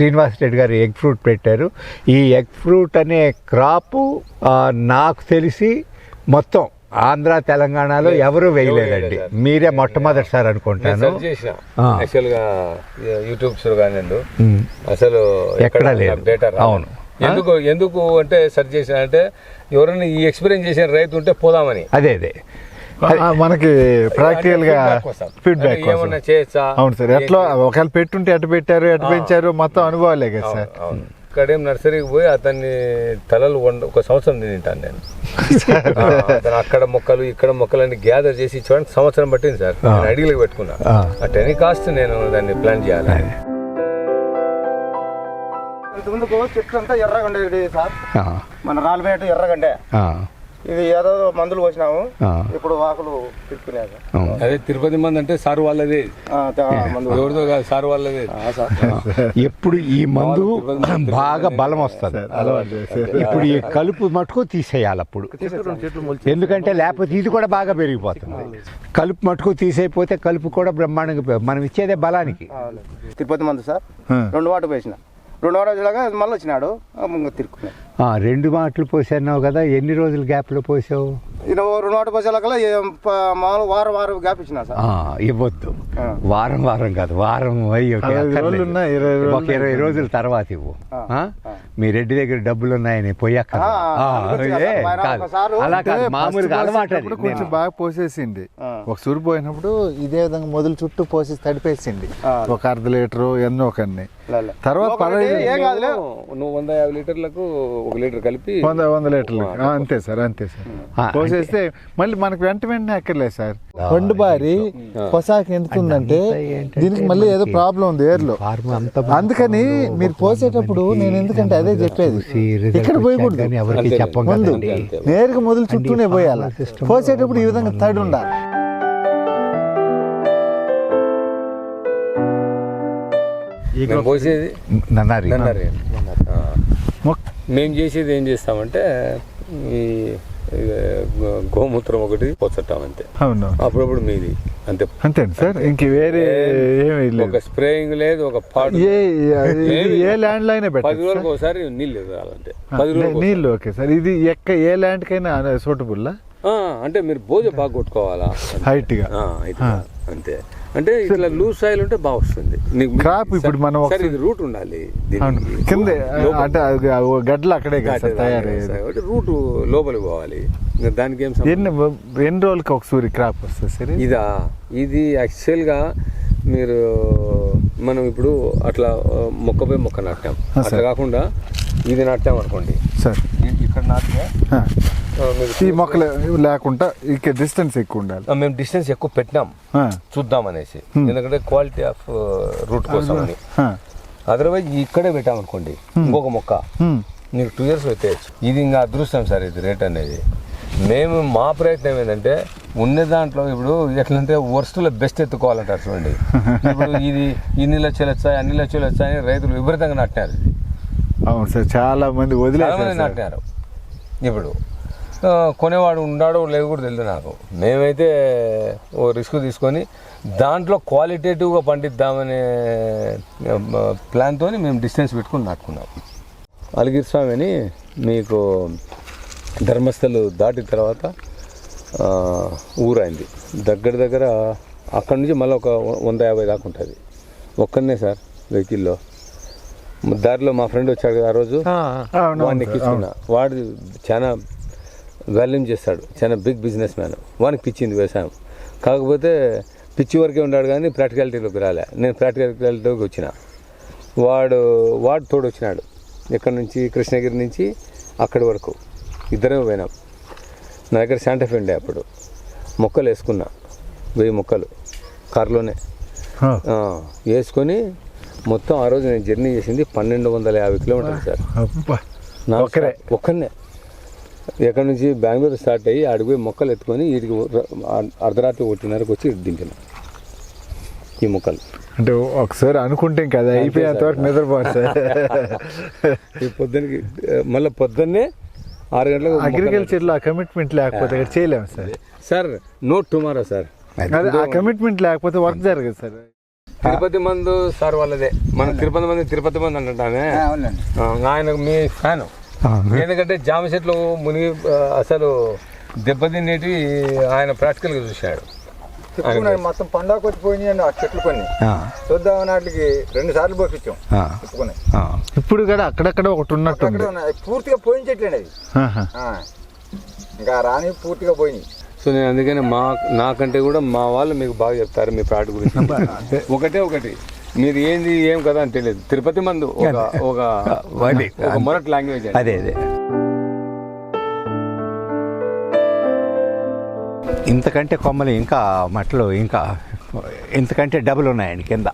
శ్రీనివాస్ రెడ్డి గారు egg fruit పెట్టారు. ఈ ఎగ్ ఫ్రూట్ అనే క్రాపు నాకు తెలిసి మొత్తం ఆంధ్ర తెలంగాణలో ఎవరు వేయలేదండి. వేయలేదు. మీరే మొట్టమొదటిసారి అనుకుంటాను. YouTubes um. అసలు ఎక్కడా లేదు. అవును. ఎందుకు ఎందుకు అంటే సెర్చ్ చేసిన అంటే ఎవరైనా ఈ ఎక్స్పీరియన్స్ చేసిన రైతు ఉంటే పోదామని. అదే అదే. మనకి ప్రాక్టికల్గా. ఫీడ్బ్యాక్ అంటే ఏమన్నా చేయొచ్చా? అవును సార్ ఎట్లా ఒకవేళ పెట్టుంటే ఎటు పెట్టారు ఎటు పెంచారు మొత్తం అనుభవాలే కదా సార్. అవును. ఇక్కడేం నర్సరీకి పోయి అతన్ని తలలు వండ ఒక సంవత్సరం తింటాను నేను. అక్కడ మొక్కలు ఇక్కడ మొక్కలన్నీ గ్యాదర్ చేసి ఇచ్చేవాడికి సంవత్సరం పట్టింది సార్. నేను అడిగిలకు పెట్టుకున్నా. అట్ ఎనీ కాస్ట్ నేను దాన్ని ప్లాన్ చేయాలి. చెట్లు అంతా ఎర్రగా ఉండేది సార్ మన రాళ్ళపేట ఎర్రగండే. ఆ, ఇది ఏదో మందులు పోసినాము. ఇప్పుడు తిప్పుకునేది. అవును. అదే తిరుపతి మంది అంటే సార్ వాళ్ళదే. ఆ, తే- మందులు. ఎవరిదో కాదు సార్ వాళ్ళదే. ఎప్పుడు ఈ మందు బాగా బలం వస్తుంది. ఇప్పుడు ఈ కలుపు మటుకు తీసేయాలి అప్పుడు. ఎందుకంటే లేకపోతే ఇది కూడా బాగా పెరిగిపోతుంది. కలుపు మటుకు తీసేయపోతే కలుపు కూడా బ్రహ్మాండంగా మనం ఇచ్చేదే బలానికి. తిరుపతి మందు సార్. రెండు వాటర్ వేసిన రెండు వాటర్ మళ్ళీ వచ్చినాడు తిరుక్కున్నాడు రెండు మాటలు పోసావు కదా ఎన్ని రోజులు గ్యాప్లో పోసావు? మామూలు వారం వారం గ్యాప్ ఇచ్చిన సార్. ఆ, ఇవ్వద్దు. వారం వారం కాదు వారం ఒక ఇరవై రోజులు ఒక ఇరవై రోజుల తర్వాత ఇవ్వు? మీ రెడ్డి దగ్గర డబ్బులు ఉన్నాయని పోయాక అలా కాదు మామూలుగా అలవాటు కొంచెం బాగా పోసేసింది. ఒక సురు పోయినప్పుడు ఇదే విధంగా మొదలు చుట్టూ పోసి తడిపేసింది. ఒక అర్ధ లీటరు ఎన్నో ఒకన్ని. తర్వాత నువ్వు వంద యాభై లీటర్లకు ఒక లీటర్ కలిపి వంద వంద లీటర్లు అంతే సార్ అంతే సార్. పోసేస్తే మళ్ళీ మనకు వెంట వెంటనే అక్కర్లేదు సార్. పండు బారి పొసాకి ఎందుకుందంటే దీనికి మళ్ళీ ఏదో ప్రాబ్లం ఉంది ఏర్లో. అందుకని మీరు పోసేటప్పుడు నేను ఎందుకంటే అదే చెప్పేది. ఇక్కడ పోయకూడదు. ముందు. నేరుగా మొదలు చుట్టూనే పోయాలి? పోసేటప్పుడు ఈ విధంగా తడి ఉండాలి మేము పోసేది నన్నారి. మేము చేసేది ఏం చేస్తామంటే ఈ గోమూత్రం ఒకటి పోచట్టాం అంతే. అవును? అప్పుడప్పుడు మీది అంతే. అంతే సార్? ఇంక వేరే ఏమీ ఒక స్ప్రేయింగ్ లేదు ఒక పాడు ఏ ల్యాండ్లో అయినా పది రోజులకు ఒకసారి నీళ్ళు కావాలంటే పది రోజులకు నీళ్ళు ఓకే సార్. ఇది ఎక్క ఏ ల్యాండ్ కైనా సూటబుల్ ఆ, అంటే మీరు భోజ బాగా కొట్టుకోవాలా? హైట్గా. అంతే. అంటే ఇట్లా లూజ్ సాయిల్ ఉంటే బాగా వస్తుంది. Crop ఇప్పుడు మనం సరే ఇది రూట్ ఉండాలి. కింద అంటే గడ్డలు అక్కడే తయారయ్యేది. రూట్ లోపలికి పోవాలి. దానికి ఏం? ఎన్ని ఎన్ని రోజులకి ఒక సూర్య క్రాప్ వస్తుంది సార్ ఇది? ఇదా యాక్చువల్గా మీరు మనం ఇప్పుడు అట్లా మొక్కపై మొక్క నాటాం. అట్లా. కాకుండా ఇది నాటాం అనుకోండి. సార్. ఇక్కడ నాటితే ఈ మొక్కలు లేకుండా ఇక్కడ డిస్టెన్స్ ఎక్కువ ఉండాలి. మేము డిస్టెన్స్ ఎక్కువ పెట్టినాం. చూద్దాం అనేసి. ఎందుకంటే క్వాలిటీ ఆఫ్ రూట్ కోసం అని. అదర్వైజ్ ఇక్కడే పెట్టాం అనుకోండి ఇంకొక మొక్క. నీకు టూ ఇయర్స్ పెట్టేయచ్చు ఇది ఇంకా అదృష్టం సార్ ఇది రేట్ అనేది. మేము మా ప్రయత్నం ఏంటంటే ఉన్న దాంట్లో ఇప్పుడు ఎట్లంటే వర్స్ట్లో బెస్ట్ ఎత్తుకోవాలంటారు చూడండి. ఇప్పుడు ఇది ఇన్ని లక్షలు వచ్చాయి అన్ని లక్షలు వచ్చాయి అని రైతులు విపరీతంగా నాటినారు ఇది. అవును సార్ చాలా మంది సార్. నాటినారు. ఇప్పుడు కొనేవాడు ఉన్నాడో లేదు కూడా తెలియదు నాకు. మేమైతే ఓ రిస్క్ తీసుకొని దాంట్లో క్వాలిటేటివ్గా పండిద్దామనే ప్లాన్తో మేము డిస్టెన్స్ పెట్టుకుని నాటుకున్నాం అలిగిరి స్వామి అని మీకు ధర్మస్థలు దాటిన తర్వాత ఊరైంది. దగ్గర దగ్గర అక్కడి నుంచి మళ్ళీ ఒక వంద యాభై దాకా ఉంటుంది. ఒక్కనే సార్ వెహికల్లో. దారిలో మా ఫ్రెండ్ వచ్చాడు కదా ఆ రోజు. వాడిని ఎక్కించుకున్నా. వాడు చాలా వాల్యూమ్ చేస్తాడు. చాలా బిగ్ బిజినెస్ మ్యాన్ వానికి పిచ్చింది వ్యవసాయం. కాకపోతే పిచ్చి వరకే ఉన్నాడు కానీ ప్రాక్టికాలిటీలోకి రాలే. నేను ప్రాక్టికాలిటీలోకి వచ్చిన. వాడు వాడు తోడు వచ్చినాడు ఇక్కడ నుంచి? కృష్ణగిరి నుంచి అక్కడి వరకు. ఇద్దరమే పోయినాం. నా దగ్గర శాంటఫీ ఉండే అప్పుడు. మొక్కలు వేసుకున్నా. వెయ్యి మొక్కలు. కారులోనే. వేసుకొని మొత్తం ఆ రోజు నేను జర్నీ చేసింది పన్నెండు వందల యాభై కిలోమీటర్లు సార్. ఒక్కరే? ఒక్కనే ఎక్కడి నుంచి బెంగళూరు స్టార్ట్ అయ్యి అడిగి మొక్కలు ఎత్తుకొని వీటికి అర్ధరాత్రి ఒకటిన్నరకు వచ్చి ఇటు దింపిన. ఈ మొక్కలు. అంటే ఒకసారి అనుకుంటే కదా అయిపోయేంత వరకు సార్. ఈ పొద్దునకి మళ్ళీ పొద్దున్నే ఆరు గంటలకు మొక్కలు అగ్రికల్చర్లో ఆ కమిట్మెంట్ లేకపోతే ఇక్కడ చేయలేము sir. Sir no tomorrow sir. ఆ కమిట్మెంట్ లేకపోతే వర్క్ జరగదు సార్. తిరుపతి మందు సార్ వాళ్ళదే. మన తిరుపతి మంది తిరుపతి మంది అంటుంటామే ఆయన మీ ఫ్యాన్. ఎందుకంటే జామ చెట్లు మునిగి అసలు దెబ్బతినేటి ఆయన ప్రాక్టికల్గా చూశాడు. మొత్తం పండాకు వచ్చి పోయినాయి ఆ చెట్లు కొన్ని. ఆ, చూద్దాం నాటికి రెండు సార్లు పోపించాం. ఆ, చెప్పుకున్నాయి ఆ. ఇప్పుడు కూడా అక్కడక్కడ ఒకటి ఉన్నాయి. పూర్తిగా పోయిన ఆహా. ఆ. ఇంకా రాని పూర్తిగా పోయినాయి. సో నేను అందుకని మా నాకంటే కూడా మా వాళ్ళు మీకు బాగా చెప్తారు మీ ప్రాడక్ట్ గురించి. ఒకటే ఒకటి. మీది ఏంది ఏం కదా అని తెలియదు. తిరుపతి మందు ఒక ఒక అది. ఒక మొరట్ లాంగ్వేజ్ అదే. అదే ఇంతకంటే కొమ్మలు ఇంకా మట్టలు ఇంకా ఇంతకంటే డబుల్ ఉన్నాయండి కింద.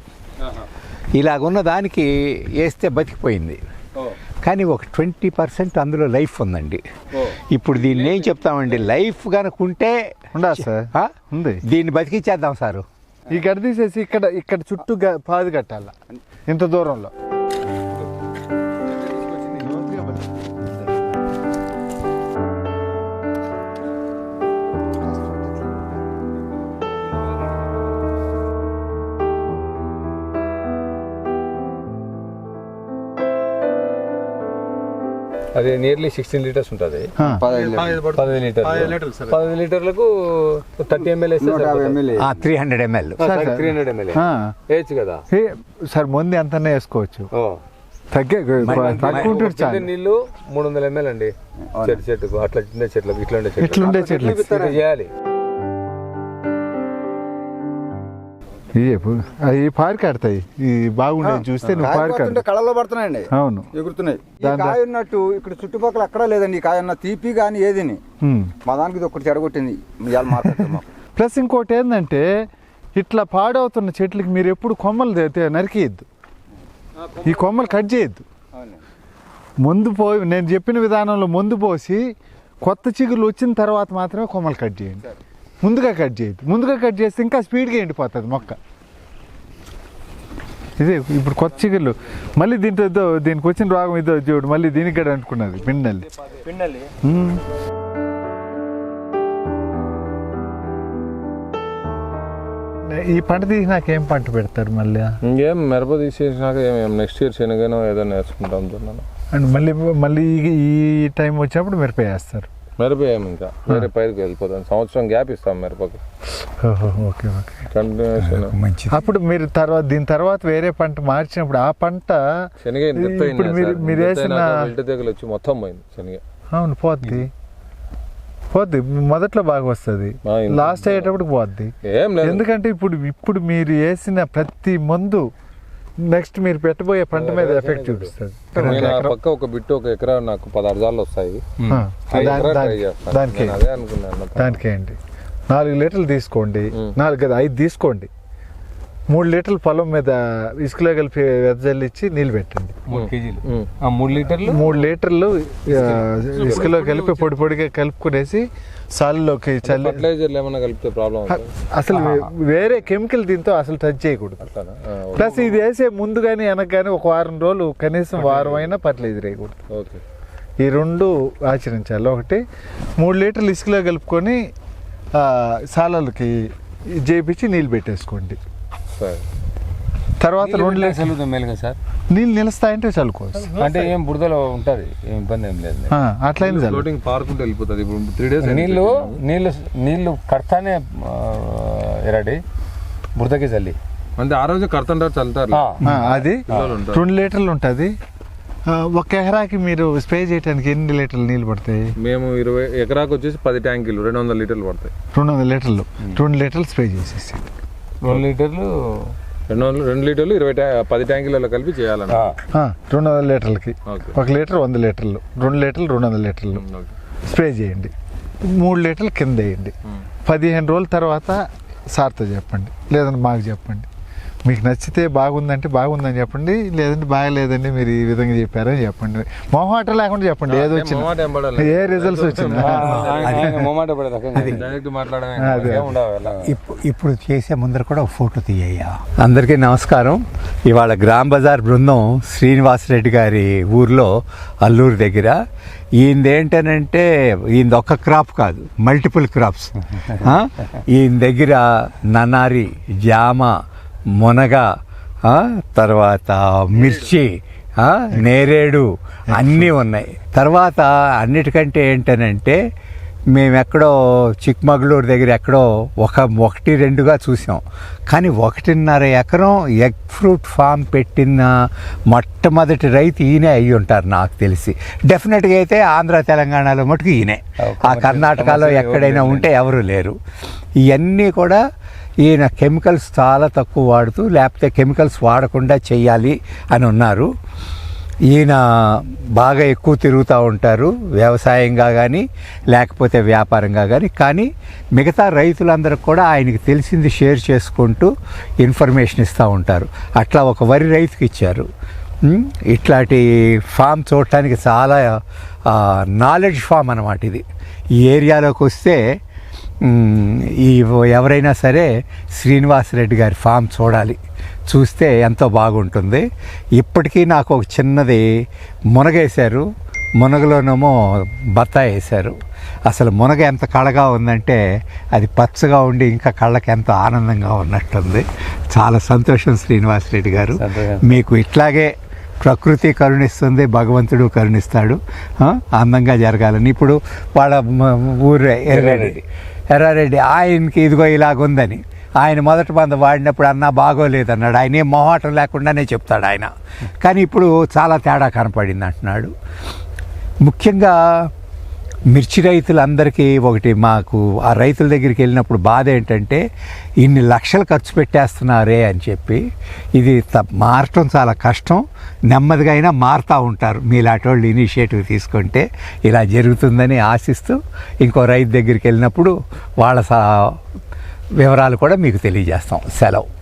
ఇలాగున్న దానికి వేస్తే బతికిపోయింది. కానీ ఒక ట్వంటీ పర్సెంట్ అందులో లైఫ్ ఉందండి. ఇప్పుడు దీన్ని ఏం చెప్తామండి? లైఫ్ కనుక ఉంటే ఉందా సార్. ఆ? ఉంది. దీన్ని బతికిచ్చేద్దాం సారు. ఈ గడ్డ తీసేసి ఇక్కడ ఇక్కడ చుట్టూ గ- పాది కట్టాల? ఇంత దూరంలో. అది నియర్లీ సిక్స్టీన్ లీటర్స్ ఉంటుంది. ఆ. పదహైదు లీటర్లు. పదహైదు లీటర్లకు thirty ML three hundred ML three hundred ML. వేయచ్చు కదా? సార్ ముందు ఎంతనే వేసుకోవచ్చు? ఓ. తగ్గే నీళ్ళు మూడు వందల ఎంఎల్ అండి. చెట్టు చెట్టుకు అట్లా చిన్న చెట్లకు ఇట్లా ఉండే చెట్లు చెట్లు చేయాలి. అవి పారి కడతాయి ఈ బాగుండేది చూస్తే నువ్వు కళలో పడుతున్నాయండి. అవును. ఎగురుతున్నాయి. కాయ ఉన్నట్టు ఇక్కడ చుట్టుపక్కల ఎక్కడా లేదండి. కాయ అన్న తీపి కానీ ఏదిని. మా దానికి ఇది ఒకటి చెడగొట్టింది. ప్లస్ ఇంకోటి ఏంటంటే ఇట్లా పాడవుతున్న చెట్లకి మీరు ఎప్పుడు కొమ్మలు నరికేయద్దు. ఈ కొమ్మలు కట్ చేయొద్దు. ముందు పోయి నేను చెప్పిన విధానంలో ముందు పోసి కొత్త చిగురు వచ్చిన తర్వాత మాత్రమే కొమ్మలు కట్ చేయండి. ముందుగా కట్ చేయొద్దు. ముందుగా కట్ చేస్తే ఇంకా స్పీడ్గా ఎండిపోతుంది మొక్క. ఇదే ఇప్పుడు కొత్త చిగుర్లు. మళ్ళీ దీంట్లో ఏదో దీనికి వచ్చిన రోగం ఇదో చూడు మళ్ళీ దీనికి కూడా అంటుకున్నది పిండల్లి ఉమ్. ఈ పంట తీసి నాకేం పంట పెడతారు మళ్ళీ? ఇంకేం మిరప తీసేసినాక ఏం నెక్స్ట్ ఇయర్ శనగనో ఏదో నేర్చుకుంటాం అండ్ మళ్ళీ మళ్ళీ ఈ టైం వచ్చినప్పుడు మిరప వేస్తారు. మిరప ఏం ఇంకా వేరే పైరుకి వెళ్ళిపోతాం సంవత్సరం గ్యాప్ ఇస్తాం మిరపకి. Okay okay. కంటిన్యూషన్ మంచిది. అప్పుడు మీరు తర్వాత దీని తర్వాత వేరే పంట మార్చినప్పుడు ఆ పంట శనగ ఇప్పుడు మీరు. మీరు వేసిన వెంట తెగులు వచ్చి మొత్తం పోయింది శనగ. అవును పోద్ది. పోద్ది. మొదట్లో బాగా వస్తుంది. లాస్ట్ అయ్యేటప్పుడు పోద్ది. ఏం లేదు. ఎందుకంటే ఇప్పుడు ఇప్పుడు మీరు వేసిన ప్రతి మందు నెక్స్ట్ మీరు పెట్టబోయే పంట మీద ఎఫెక్ట్ చూపిస్తుంది పక్క ఒక బిట్టు ఒక ఎకరా నాకు పదహారు జాలు వస్తాయి. ట్రై దానికి- దానికి నాలుగు లీటర్లు తీసుకోండి. నాలుగు కదా ఐదు తీసుకోండి. మూడు లీటర్లు పొలం మీద ఇసుకలో కలిపి వెదజల్లిచ్చి నీళ్ళు పెట్టండి. మూడు కేజీలు. ఉమ్. ఆ మూడు లీటర్లు? మూడు లీటర్లు ఇసుకలో. కలిపి పొడి పొడిగా కలుపుకునేసి సాల్లోకి చల్లి కలిపితే ప్రాబ్లం అసలు వేరే కెమికల్ దీంతో అసలు టచ్ చేయకూడదు. ప్లస్ ఇది వేసే ముందు కానీ వెనక కానీ ఒక వారం రోజులు కనీసం వారం అయినా ఫర్టిలైజర్ వేయకూడదు. ఓకే. ఈ రెండు ఆచరించాలి ఒకటి మూడు లీటర్లు ఇసుకలో కలుపుకొని సాలలకి చేపించి నీళ్ళు పెట్టేసుకోండి. తర్వాత రెండు లీటర్ చల్లుతాం మేలుగా సార్. నీళ్ళు నిలుస్తాయంటే చల్లుకోవచ్చు అంటే ఏం బురదలో ఉంటది ఏం ఇబ్బంది ఏం లేదు. చల్లు. ఫ్లోటింగ్ పారుకుంటూ వెళ్ళిపోతుంది ఇప్పుడు త్రీ డేస్ నీళ్ళు నీళ్ళు నీళ్ళు కడతానే ఎరడి బురదకి చల్లి. అంటే ఆ రోజు కడుతుంటారు చల్లుతారు. అది. రెండు లీటర్లు ఉంటుంది. ఒక ఎకరాకి మీరు స్ప్రే చేయడానికి ఎన్ని లీటర్లు నీళ్ళు పడతాయి? మేము ఇరవై ఎకరాకు వచ్చేసి పది ట్యాంకులు రెండు వందల లీటర్లు పడతాయి. రెండు వందల లీటర్లు. రెండు లీటర్లు స్ప్రే చేసేసి రెండు లీటర్లు? రెండు వందలు రెండు లీటర్లు ఇరవై ట్యా పది ట్యాంకులలో కలిపి చేయాలన్న. ఆ, ఆ, రెండు వందల లీటర్లకి. ఓకే. ఒక లీటర్ వంద లీటర్లు. రెండు లీటర్లు రెండు వందల లీటర్లు. ఓకే. స్ప్రే చేయండి. మూడు లీటర్లు కింద వేయండి. పదిహేను రోజుల తర్వాత సార్తో చెప్పండి. లేదంటే మాకు చెప్పండి. మీకు నచ్చితే బాగుందంటే బాగుందని చెప్పండి లేదంటే బాగలేదండి మీరు ఈ విధంగా చెప్పారని చెప్పండి. మొహమాట లేకుండా చెప్పండి ఏది వచ్చింది. ఏం రిజల్ట్స్ వచ్చింది? ఇప్పుడు చేసే ముందర కూడా ఫోటో తీయ్యా అందరికీ నమస్కారం. ఇవాళ గ్రామ్ బజార్ బృందం శ్రీనివాసరెడ్డి గారి ఊర్లో అల్లూరు దగ్గర. ఈయనది ఏంటనంటే ఈయనది ఒక్క క్రాప్ కాదు మల్టిపుల్ క్రాప్స్. ఈయన దగ్గర నన్నారి జామ మునగ తర్వాత మిర్చి నేరేడు అన్నీ ఉన్నాయి. తర్వాత అన్నిటికంటే ఏంటనంటే మేము ఎక్కడో చిక్మగళూరు దగ్గర ఎక్కడో ఒక ఒకటి రెండుగా చూసాం. కానీ ఒకటిన్నర ఎకరం ఎగ్ ఫ్రూట్ ఫామ్ పెట్టిన మొట్టమొదటి రైతు ఈయనే అయ్యి ఉంటారు నాకు తెలిసి. డెఫినెట్గా అయితే ఆంధ్ర తెలంగాణలో మటుకు ఈయనే. ఆ కర్ణాటకలో ఎక్కడైనా ఉంటే ఎవరు లేరు. ఇవన్నీ కూడా ఈయన కెమికల్స్ చాలా తక్కువ వాడుతూ లేకపోతే కెమికల్స్ వాడకుండా చేయాలి అని ఉన్నారు. ఈయన బాగా ఎక్కువ తిరుగుతూ ఉంటారు వ్యవసాయంగా కానీ లేకపోతే వ్యాపారంగా కానీ కానీ మిగతా రైతులందరూ కూడా ఆయనకి తెలిసింది షేర్ చేసుకుంటూ ఇన్ఫర్మేషన్ ఇస్తూ ఉంటారు. అట్లా ఒక వరి రైతుకి ఇచ్చారు. ఇట్లాంటి ఫామ్ చూడటానికి చాలా నాలెడ్జ్ ఫామ్ అనమాట ఇది. ఈ ఏరియాలోకి వస్తే ఈ ఎవరైనా సరే శ్రీనివాసరెడ్డి గారి ఫామ్ చూడాలి. చూస్తే ఎంతో బాగుంటుంది. ఇప్పటికీ నాకు ఒక చిన్నది మునగేశారు. మునగలోనేమో బత్తాయి వేశారు. అసలు మునగ ఎంత కళగా ఉందంటే అది పచ్చగా ఉండి ఇంకా కళ్ళకి ఎంతో ఆనందంగా ఉన్నట్టుంది. చాలా సంతోషం శ్రీనివాసరెడ్డి గారు. సంతోషం. మీకు ఇట్లాగే ప్రకృతి కరుణిస్తుంది భగవంతుడు కరుణిస్తాడు. అందంగా జరగాలని. ఇప్పుడు వాళ్ళ ఊరే ఎర్రారెడ్డి. ఎర్రారెడ్డి ఆయనకి ఇదిగో ఇలాగుందని ఆయన మొదటి బంద వాడినప్పుడు అన్నా బాగోలేదు అన్నాడు ఆయన ఏం మొహాటం లేకుండానే చెప్తాడు ఆయన. కానీ ఇప్పుడు చాలా తేడా కనపడింది అంటున్నాడు. ముఖ్యంగా మిర్చి రైతులందరికీ ఒకటి మాకు ఆ రైతుల దగ్గరికి వెళ్ళినప్పుడు బాధ ఏంటంటే ఇన్ని లక్షలు ఖర్చు పెట్టేస్తున్నారే అని చెప్పి ఇది త- మారటం చాలా కష్టం. నెమ్మదిగా అయినా మారుతూ ఉంటారు. మీలాంటి వాళ్ళు ఇనిషియేటివ్ తీసుకుంటే ఇలా జరుగుతుందని ఆశిస్తూ ఇంకో రైతు దగ్గరికి వెళ్ళినప్పుడు వాళ్ళ సా వివరాలు కూడా మీకు తెలియజేస్తాం. సెలవు.